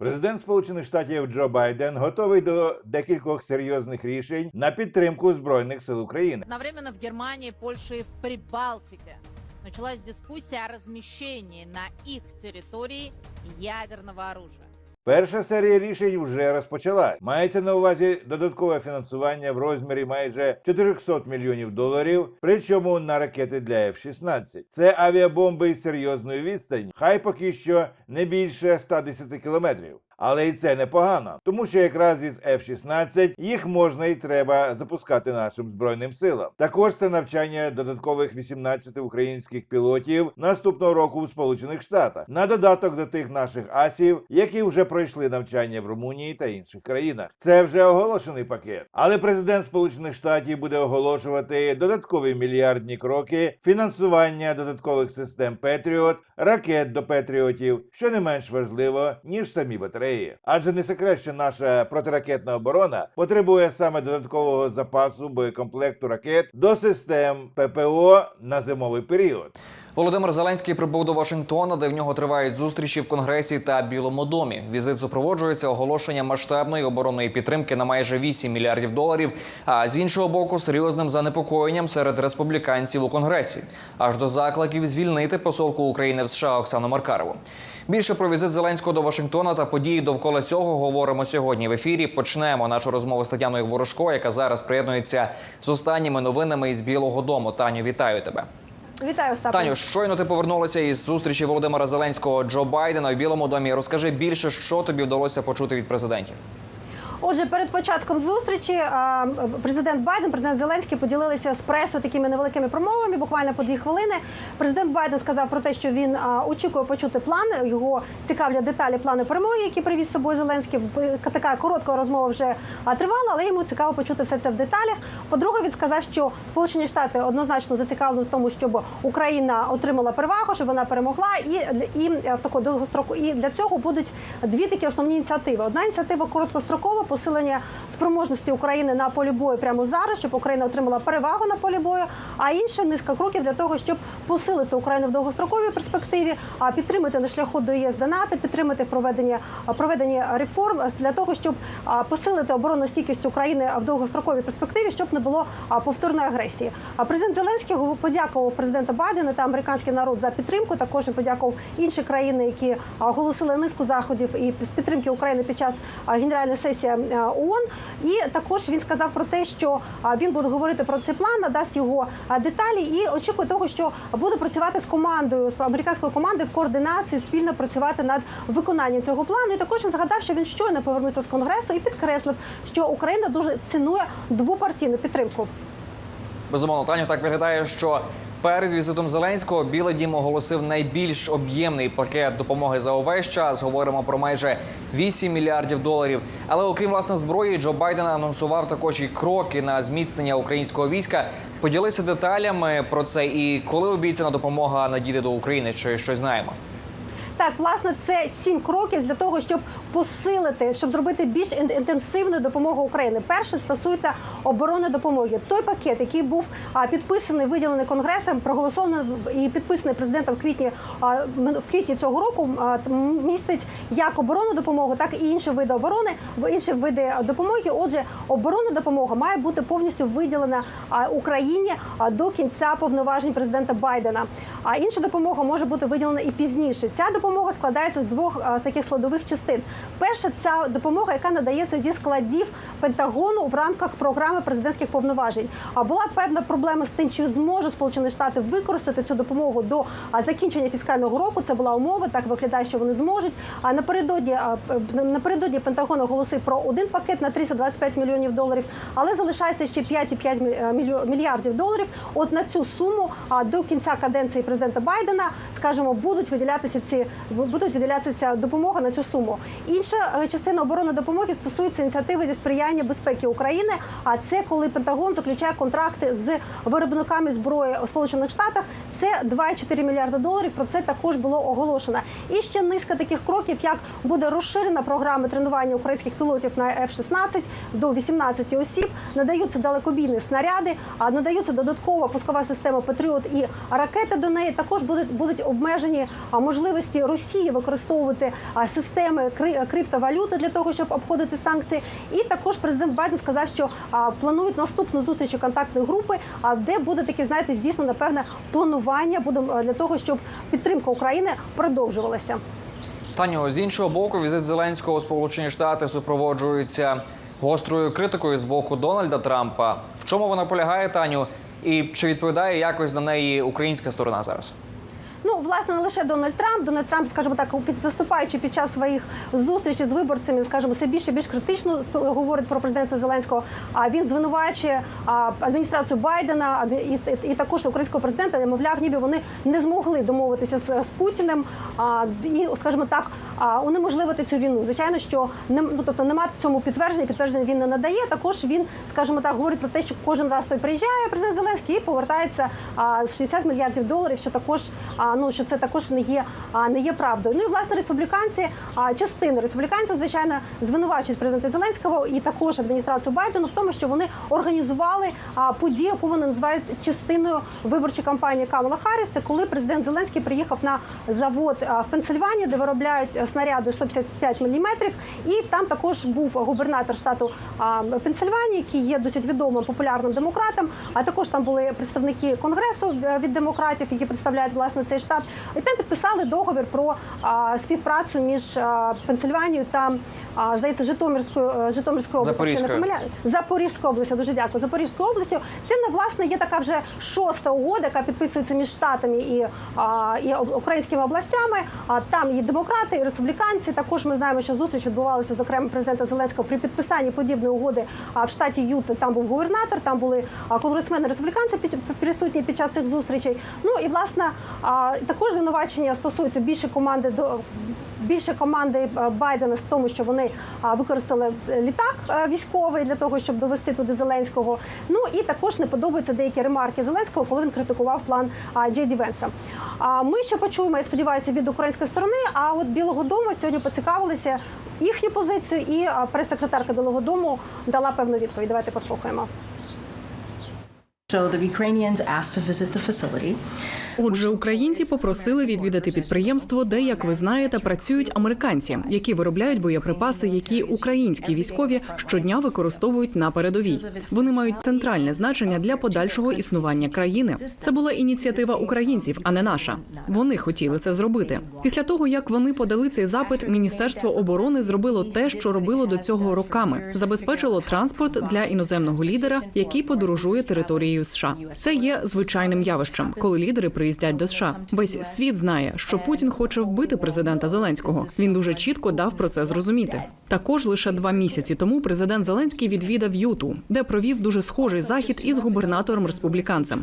Президент Сполучених Штатів Джо Байден готовий до декількох серйозних рішень на підтримку збройних сил України. Одновременно в Германії, Польщі і в Прибалтиці началась дискуссия о размещении на их территории ядерного оружия. Перша серія рішень вже розпочала. Мається на увазі додаткове фінансування в розмірі майже 400 мільйонів доларів, причому на ракети для F-16. Це авіабомби із серйозною відстані, хай поки що не більше 110 кілометрів. Але і це непогано, тому що якраз із F-16 їх можна і треба запускати нашим збройним силам. Також це навчання додаткових 18 українських пілотів наступного року у Сполучених Штатах на додаток до тих наших асів, які вже пройшли навчання в Румунії та інших країнах. Це вже оголошений пакет. Але президент Сполучених Штатів буде оголошувати додаткові мільярдні кроки фінансування додаткових систем Петріот, ракет до Петріотів, що не менш важливо ніж самі батареї. Адже не секрет, що наша протиракетна оборона потребує саме додаткового запасу боєкомплекту ракет до систем ППО на зимовий період. Володимир Зеленський прибув до Вашингтона, де в нього тривають зустрічі в Конгресі та Білому домі. Візит супроводжується оголошенням масштабної оборонної підтримки на майже 8 мільярдів доларів. А з іншого боку, серйозним занепокоєнням серед республіканців у Конгресі, аж до закликів звільнити посолку України в США Оксану Маркарову. Більше про візит Зеленського до Вашингтона та події довкола цього говоримо сьогодні в ефірі. Почнемо нашу розмову з Тетяною Ворожко, яка зараз приєднується з останніми новинами із Білого Дому. Таню, вітаю тебе. Вітаю, Остапе. Таню, щойно ти повернулася із зустрічі Володимира Зеленського Джо Байдена у Білому домі. Розкажи більше, що тобі вдалося почути від президентів. Отже, перед початком зустрічі президент Байден, президент Зеленський поділилися з пресою такими невеликими промовами, буквально по дві хвилини. Президент Байден сказав про те, що він очікує почути план. Його цікавлять деталі плану перемоги, які привіз з собою Зеленський. Така коротка розмова вже тривала, але йому цікаво почути все це в деталях. По-друге, він сказав, що Сполучені Штати однозначно зацікавлені в тому, щоб Україна отримала перевагу, щоб вона перемогла, і, і в таку довгостроку. І для цього будуть дві такі основні ініціативи. Одна ініціатива короткострокова посилення спроможності України на полі бою прямо зараз, щоб Україна отримала перевагу на полі бою. А інша низка кроків для того, щоб посилити Україну в довгостроковій перспективі, а підтримати на шляху до ЄС до підтримати проведення проведення реформ для того, щоб посилити оборонну стійкість України в довгостроковій перспективі, щоб не було повторної агресії. А президент Зеленський подякував президента Байдена та американський народ за підтримку. Також він подякував інші країни, які оголосили низку заходів і підтримки України під час генеральної сесії ООН. І також він сказав про те, що він буде говорити про цей план, надасть його деталі і очікує того, що буде працювати з командою з американською командою в координації, спільно працювати над виконанням цього плану. І також він згадав, що він щойно повернувся з конгресу і підкреслив, що Україна дуже цінує двопартійну підтримку. Безумовно, Таню так виглядає, що перед візитом Зеленського Білий Дім оголосив найбільш об'ємний пакет допомоги за увесь час. Говоримо про майже 8 мільярдів доларів. Але окрім власне зброї, Джо Байден анонсував також і кроки на зміцнення українського війська. Поділися деталями про це і коли обіцяна допомога надійде до України, чи щось знаємо. Так, власне, це сім кроків для того, щоб посилити, щоб зробити більш інтенсивну допомогу Україні. Перше стосується оборони допомоги. Той пакет, який був підписаний, виділений конгресом, проголосований і підписаний президентом в квітні в квітні цього року, містить як оборонну допомогу, так і інші види оборони, в інші види допомоги. Отже, оборонна допомога має бути повністю виділена Україні до кінця повноважень президента Байдена. А інша допомога може бути виділена і пізніше. Ця допомога складається з двох а, таких складових частин. Перша ця допомога, яка надається зі складів Пентагону в рамках програми президентських повноважень. А була певна проблема з тим, чи зможе Сполучені Штати використати цю допомогу до закінчення фіскального року. Це була умова. Так виглядає, що вони зможуть. А напередодні напередодні Пентагон оголосив про один пакет на 325 мільйонів доларів, але залишається ще 5,5 міль- е, мільярдів доларів. От на цю суму а, до кінця каденції президента Байдена, скажімо, будуть виділятися ці будуть виділятися допомога на цю суму. Інша е, частина оборонної допомоги стосується ініціативи зі сприяння безпеки України. А це коли Пентагон заключає контракти з виробниками зброї у Сполучених Штатах. Це 2,4 мільярди доларів. Про це також було оголошено. І ще низка таких кроків, як буде розширена програма тренування українських пілотів на F-16 до 18 осіб. Надаються далекобійні снаряди, а надаються додаткова пускова система Патріот і ракети до неї. Також будуть будуть обмежені можливості можливості Росії використовувати системи криптовалюти для того, щоб обходити санкції. І також президент Байден сказав, що планують наступну зустріч контактної групи, а де буде таке, знаєте, здійснено певне планування буде для того, щоб підтримка України продовжувалася. Таню, з іншого боку, візит Зеленського у Сполучені Штати супроводжується гострою критикою з боку Дональда Трампа. В чому вона полягає, Таню? І чи відповідає якось на неї українська сторона зараз? Ну, власне, не лише Дональд Трамп. Дональд Трамп, скажімо так, виступаючи під час своїх зустрічей з виборцями, скажімо, все більше більш критично говорить про президента Зеленського. А він звинувачує адміністрацію Байдена і, також українського президента, мовляв, ніби вони не змогли домовитися з, Путіним а, і, скажімо так, унеможливити цю війну. Звичайно, що не ну, тобто немає цьому підтвердження. Підтвердження він не надає. Також він, скажімо так, говорить про те, що кожен раз той приїжджає президент Зеленський і повертається з 60 мільярдів доларів, що також а, ну що це також не є не є правдою. Ну і власне республіканці, а, частина республіканців, звичайно, звинувачують президента Зеленського і також адміністрацію Байдену в тому, що вони організували подію, яку вони називають частиною виборчої кампанії Камала Харріс. Це коли президент Зеленський приїхав на завод в Пенсильванії, де виробляють е, снаряди 155 мм, і там також був губернатор штату Пенсильванії, який є досить відомим популярним демократом. А також там були представники конгресу е, від демократів, які представляють власне цей штат. І там підписали договір про а, співпрацю між а, Пенсильванією та а, здається Житомирською е, Житомирською областю. Запорізькою. областю, дуже дякую. Запорізькою областю. Це не власне є така вже шоста угода, яка підписується між штатами і, а, і українськими областями. А там є демократи і республіканці. Також ми знаємо, що зустріч відбувалася зокрема президента Зеленського при підписанні подібної угоди. А в штаті Юта там був губернатор, там були конгресмени республіканці під присутні під час цих зустрічей. Ну і власне також звинувачення стосуються більше команди більше команди е, Байдена в тому, що вони використали е, літак е, військовий для того, щоб довести туди Зеленського. Ну і також не подобаються деякі ремарки Зеленського, коли він критикував план Джей Венса. Ми ще почуємо, я сподіваюся, від української сторони. А от Білого Дому сьогодні поцікавилися їхню позицію, і прес-секретарка Білого Дому дала певну відповідь. Давайте послухаємо. Отже, українці попросили відвідати підприємство, де, як ви знаєте, працюють американці, які виробляють боєприпаси, які українські військові щодня використовують на передовій. Вони мають центральне значення для подальшого існування країни. Це була ініціатива українців, а не наша. Вони хотіли це зробити. Після того як вони подали цей запит, міністерство оборони зробило те, що робило до цього роками. Забезпечило транспорт для іноземного лідера, який подорожує територією США. Це є звичайним явищем, коли лідери приїздять до США. Весь світ знає, що Путін хоче вбити президента Зеленського. Він дуже чітко дав про це зрозуміти. Також лише два місяці тому президент Зеленський відвідав Юту, де провів дуже схожий захід із губернатором республіканцем.